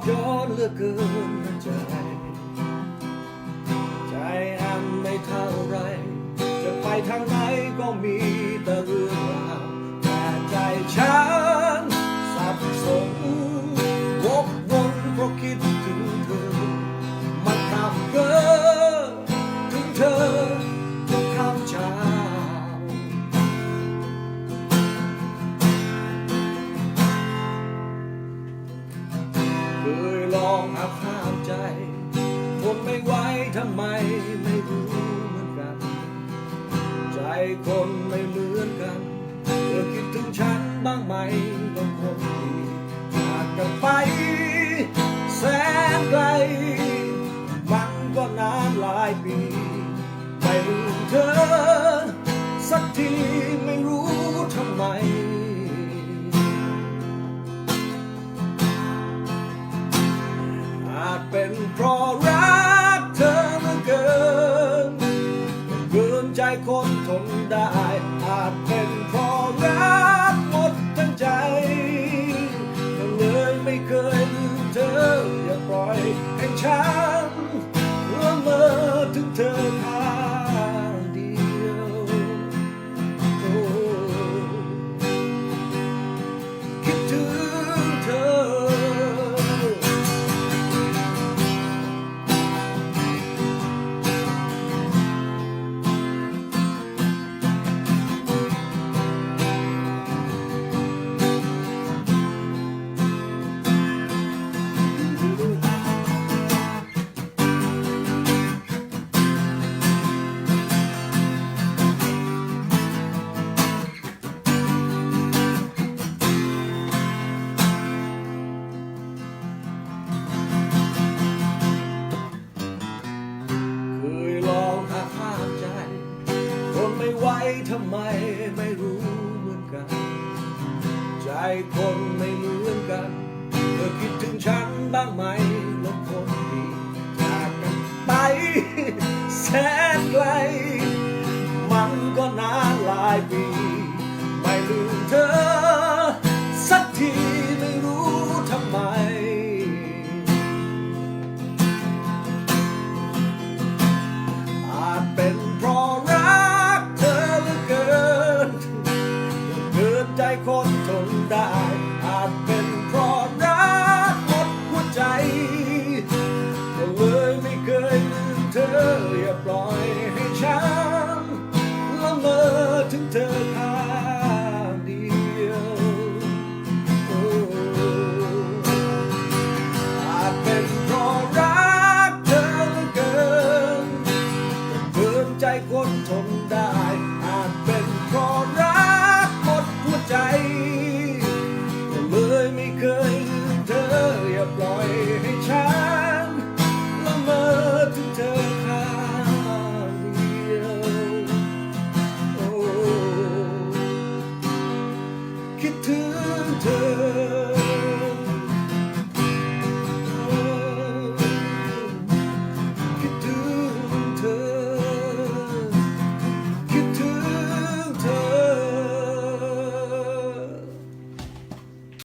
อกย้อนเหลือเกินใจ ใจอันไม่เท่าไร จะไปทางไหนก็มีแต่เรื่อง องหักห้ามใจทนไม่ไหวทำไมไม่รู้เหมือนกัน ใจคนไม่เหมือนกันเธอคิดถึงฉันบ้างไหมบางคนดีจากกันไป แสนไกล มันก็นานหลายปี ไม่ลืมเธอสักที ใจคนทนได้อาจ ทำไมไม่รู้เหมือนกัน ใจคนไม่เหมือนกัน เธอคิดถึงฉันบ้างไหมแลงคนดีจากกันไปแสนไกล มันก็นานหลายปี ออย่าปล่อยให้ฉัน